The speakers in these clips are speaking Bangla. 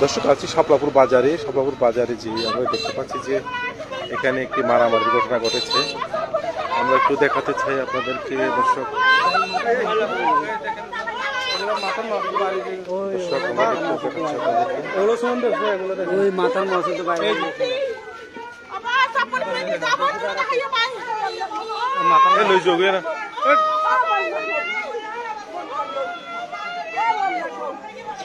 দর্শক আছি শাপলাপুর বাজারে। শাপলাপুর বাজারে যে আমরা দেখতে পাচ্ছি যে এখানে একটি মারামারির ঘটনা ঘটেছে। আমরা একটু দেখাতে চাই আপনাদেরকে দর্শক। দর্শক আমরা একটু দেখাচ্ছি আপনাদেরকে ওই মাথার মশলা তো বাইরে এ লই যোগে না এ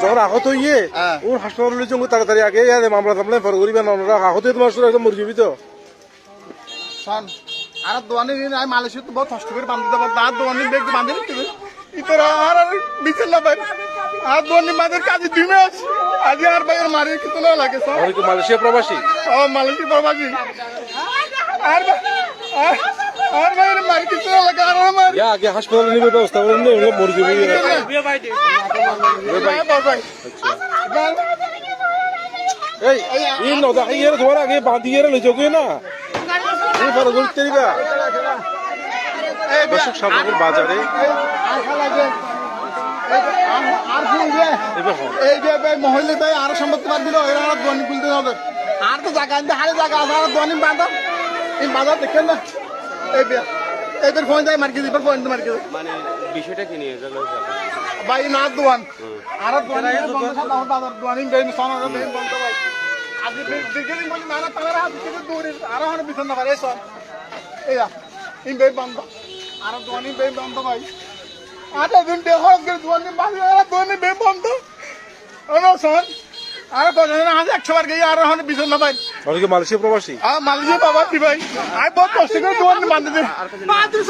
যখন আহত হইয়ে ওর হাসপাতালে লইছে ওকে তাড়াতাড়ি আগে মামলা টামলা ফর করিবেন আহত তোমার একদম শোন আর দোয়ানি মালয়েশিয়া তো বহুত কষ্ট করে বান্ধি দেবো আর দোয়ানি বেগ বান্ধি দিতে ইতর আর আর বিচার না ভাই আর দোয়ানি মাদের কাজে দুই মাস আজ আর ভাইয়ের মারি কিছু না লাগে সব ওরা কি মালয়েশিয়া প্রবাসী ও মালয়েশিয়া প্রবাসী আর ভাই- আর- আর ভাইয়ের মারি কিছু না লাগে আর আমার ইয়া আগে হাসপাতালে নিবে ব্যবস্থা করে নিয়ে ওরা মরে যাবি ভাই ভাই এই এই নদা ইয়ের ধোয়ার আগে বাঁধি ইয়ের লইছে না এই ফর করতে দিবা দর্শক সামনের বাজারে। এই যে ভাই মহিলা ভাই আরও সম্পত্তি বাদ দিল এরা আর দোয়ানি খুলতে হবে। আর তো জায়গা আনতে হারে জায়গা আছে আর দোয়ানি বাঁধা এই বাঁধা দেখেন না। এই বে এবার ফোন যায় মার্কেট এবার ফোন মার্কেট মানে বিষয়টা কি নিয়ে? গেল ভাই না দোয়ান। আর দোয়ানি বন্ধ সাদা হতো আর দোয়ানি বেন সোনা বেন বন্ধ ভাই। আজ দিকে দিন বলি তারা হাত থেকে দূরে আর হন বিছন না পারে সব। এই ইন বেন বন্ধ। আর দোয়ানি বেন বন্ধ ভাই। আটা দিন দেখো দোয়ানি বাড়ি আর বন্ধ। আজ একশো বার গিয়ে আর হন বিছন না ভাই। ওরা কি মালয়েশিয়া প্রবাসী? আ মালিজি বাবা দি ভাই আই বহুত কষ্ট করে দোয়ানি বাঁধতে দে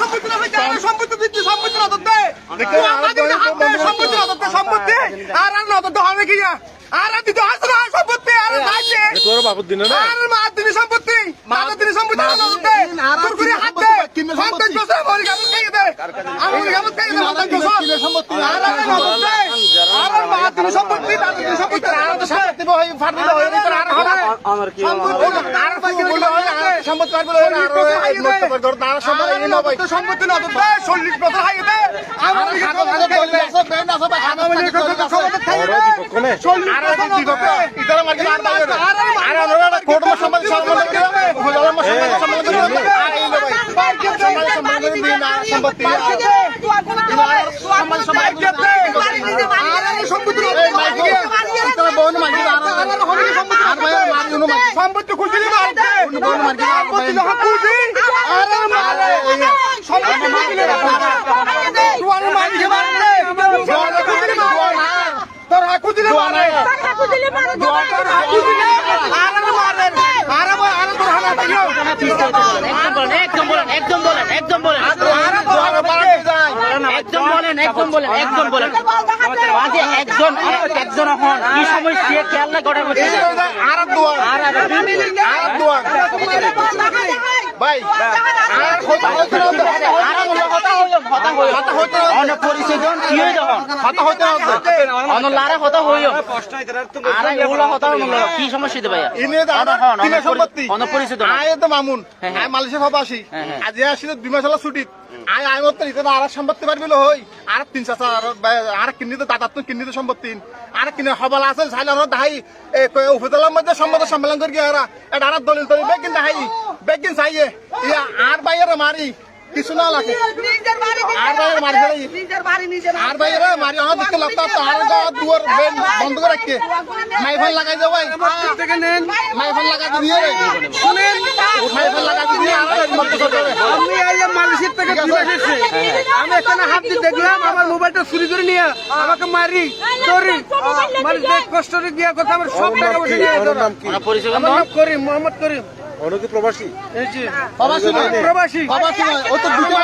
সম্পত্তি না ভাই সম্পত্তি দিতে সম্পত্তি না দতে দেখো আমাদের হাতে সম্পত্তি না দতে সম্পত্তি। আর আর না দতে হবে কি? আর আর দিতে আসরা সম্পত্তি তোর বাপুর দিনে না? আর মাতৃ সম্পত্তি। মাতৃ সম্পত্তি না দতে তোর করে হাতে সম্পত্তি দোসে মরি গাম খাই দে আমি গাম খাই দে মাতৃ দোসে সম্পত্তি। আর আর না দতে আর আর মাতৃ সম্পত্তি আর তো সম্পত্তি বই ফাড়ি দে আর হবে আমার কি সম্পত্তি না চল্লিশ বছর হাই দে আমার ওরা বিপক্ষ নে সম্পত্তি খুঁজলি মারতে সম্পত্তি যখন খুঁজি আর মারে সম্পত্তি খুঁজলি তুয়ার মারিকে মারতে তোর খুঁজলি মারে তোর খুঁজলি মারে তোর খুঁজলি আর মারে আর আর তোর হানা দিও একদম বলেন একদম বলেন একদম বলেন আর তোর বাড়ি যায় একদম বলেন একদম বলেন একদম বলেন মাঝে একজন একজন হন এই সময় সে খেয়াল করে বসে আর দোয়ার আর আর আর ভাই আর কথা আর কি সমস্যা সম্পত্তি। অন পরিচয় দন আয় তো মামুন। আয় মালয়েশিয়া প্রবাসী। আজ আসি দুই মাস হলো ছুটি আয় আয় মত ইতে আর সম্পত্তি পারবিল হই। আর তিন চাচা আর আর কিনি তো দাদা তো কিনিটো সম্পত্তি। আর কিনে হবালা আছে ছাইলা আর দাহাই। এ কয় উপজেলার মধ্যে সম্মত সম্মেলন করি আর এটা আর দলিল তলিল। বেগিন বেগিন চাইয়ে ইয়া আর বাইরে মারি। কিছু না লাগে। আর আর বাইরে মারি আমার দিকে লাগতা দুয়ার বন্ধ করে রাখকে মাইফান লাগাই যাও ভাই। মাইফান লাগাই দিয়ে রে। শুনেন। মাইফান লাগাই দিয়ে আর মত করতে আমি এই যে থেকে ফিরে এসেছি। আমি এখানে হাত দিয়ে দেখলাম আমার মোবাইলটা চুরি করে নিয়ে আমাকে মারি ধরি মানে কষ্টে গিয়া কথা আমার সব টাকা পয়সা নিয়ে আমার নাম করিম মোহাম্মদ করিম। প্রবাসী। প্রবাসী প্রবাসী। ও তো দুটো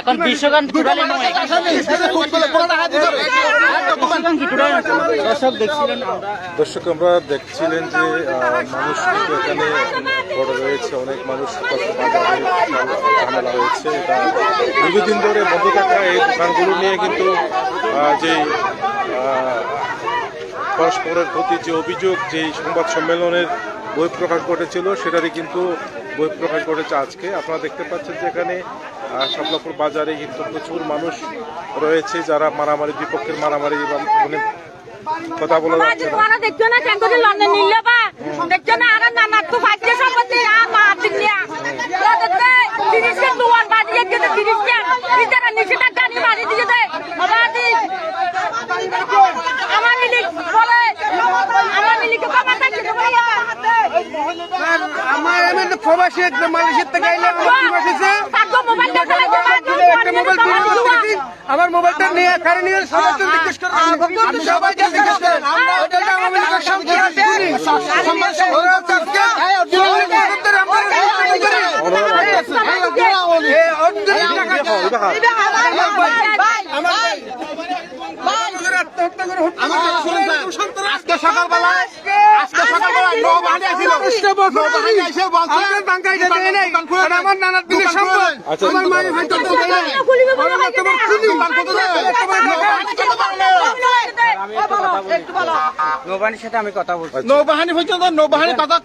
এখন টোটালি নয় দর্শক দেখছিলেন আমরা। দর্শক আমরা দেখছিলেন যে মানুষ কিন্তু এখানে বড় রয়েছে। অনেক মানুষ ঝামেলা হয়েছে এটা দীর্ঘদিন ধরে বন্ধ থাকা এই দোকানগুলো নিয়ে কিন্তু যে পরস্পরের প্রতি যে অভিযোগ যে সংবাদ সম্মেলনের বই প্রকাশ ঘটেছিল সেটারই কিন্তু বই প্রকাশ ঘটেছে আজকে। আপনারা দেখতে পাচ্ছেন যে এখানে শাপলাপুর বাজারে কিন্তু প্রচুর মানুষ রয়েছে যারা মারামারি বিপক্ষের মারামারি মানে কথা বলা যাচ্ছে না। দেখছ না কেন করে লন্ডন নিলে বা? দেখছ না আর না তো ফাইতে সম্পত্তি আর মা দিনিয়া লাদতে তিরিশকে দুয়ার বাজিয়ে দিতে তিরিশকে। ইতারা নিচে টাকা মারি দিয়ে দে আবাদি আমার মিলি বলে আমার মিলি কে বাবা তাকে দেবো আর আমার আমি তো প্রবাসী একদম মালয়েশিয়ার থেকে আমার তাকে একটা মোবাইল চুরি আমার মোবাইলটা নিয়ে কারে নিয়ে সবাই জিজ্ঞেস করে সবাই জিজ্ঞেস করে ওটা আমার মিলিকে সম্পত্তি চুরি সম্মান ওরা তো আজকে চুরি করতে আমার এ অর্ধেক টাকা আমার ভাই আত্মহত্যা করে আজকে সকালবেলা আজকে সকালবেলা নৌবাহিনী আসিল। নৌবাহিনী এসে বলছে আপনার বাঙ্কাইটা দেয় নাই দোকান খুলে আর আমার নানার দিনের সম্পদ আমার মায়ের ভাই তো দেয় নাই আমার তোমার খুলি দোকান খুলতে দেয়। নৌবাহিনী কেন পারল? নৌবানির সাথে আমি কথা বলছি। নৌবাহিনী পর্যন্ত নৌবাহিনী কথা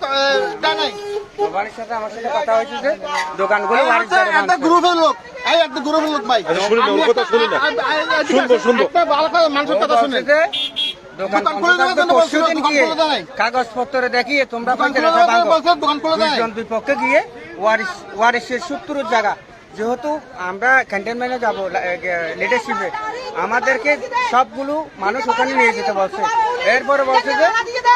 নাই নৌবানির সাথে আমার সাথে কথা হয়েছে যে দোকানগুলো একটা গ্রুপের লোক। এই একটা ভাই। শুনি না, কথা শুনি না। শুনব, শুনব। একটা ভালো মানুষের কথা শুনে। কাগজপত্র দেখিয়ে তোমরা দুই পক্ষে গিয়ে ওয়ারিশ ওয়ারিশের সত্তর জায়গা। যেহেতু আমরা ক্যান্টনমেন্টে যাব লিডারশিপে আমাদেরকে সবগুলো মানুষ ওখানে নিয়ে যেতে বলছে। এরপরে বলছে যে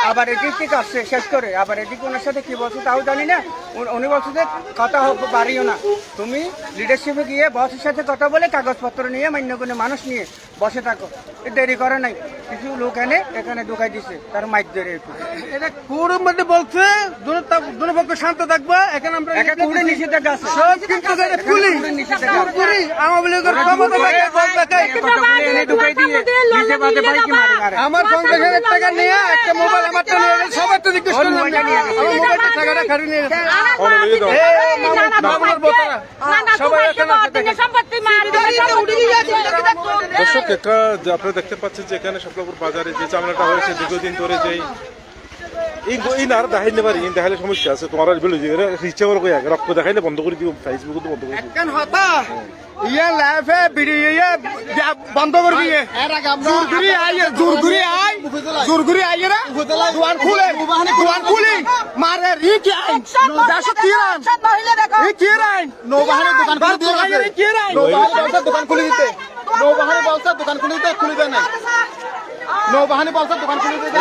আবার এদিক থেকে আসছে শেষ করে। আবার এদিকে ওনার সাথে কি বলছে তাও জানি না। উনি- বলছে যে কথা হোক পারিও না। তুমি লিডারশিপে গিয়ে বসের সাথে কথা বলে কাগজপত্র নিয়ে মান্য করে মানুষ নিয়ে বসে থাকো। এ দেরি করে নাই। কিছু লোক এনে এখানে ঢুকাই দিছে তার মাইক ধরে এটা মধ্যে বলছে? দুনো পক্ষ শান্ত থাকবে। এখানে আমরা একটা কুড়ে নিষেধাজ্ঞা আছে। সব কিন্তু এটা পুলি নিষেধাজ্ঞা আছে। আওয়ামী লীগের ক্ষমতা থাকে বলতে থাকে কথাগুলো এনে ঢুকাই দিয়ে নিচে বাদে বাইকে মারে মারে। আমার পঞ্চাশ হাজার টাকা নিয়ে একটা মোবাইল আমার তো সবার তো জিজ্ঞেস করলাম। আমার মোবাইলটা টাকাটা খারি নিয়ে দর্শক একটা যে আপনারা দেখতে পাচ্ছেন যে এখানে শাপলাপুর বাজারে যে চামড়াটা হয়েছে দীর্ঘদিন ধরে যে না আর দেখাই নেবার ইন দেখাইলে সমস্যা আছে। তোমার আর বেলু এরা রিচে বড় কই রক্ত দেখাইলে বন্ধ করে দিব ফেসবুক তো বন্ধ করে দিব কেন হতা ইয়ে লাইফে ভিডিও ইয়ে বন্ধ করে দিয়ে। এর আগে আমরা জুরগুরি আইয়ে জুরগুরি আই জুরগুরি আইয়ে না দোয়ান খুলে দোয়ান খুলি। মারে রি কি আই দাসো কি রান ই কি রান নৌবাহিনী দোকান খুলে দিয়ে বাচ্চা গেছে। ভাইয়ের কি রান নৌবাহিনী বলছে দোকান খুলে দিতে। নৌবাহিনী বলছে দোকান খুলে দিতে খুলে দেয় নাই নৌবাহিনী বলছে দোকান খুলে দিতে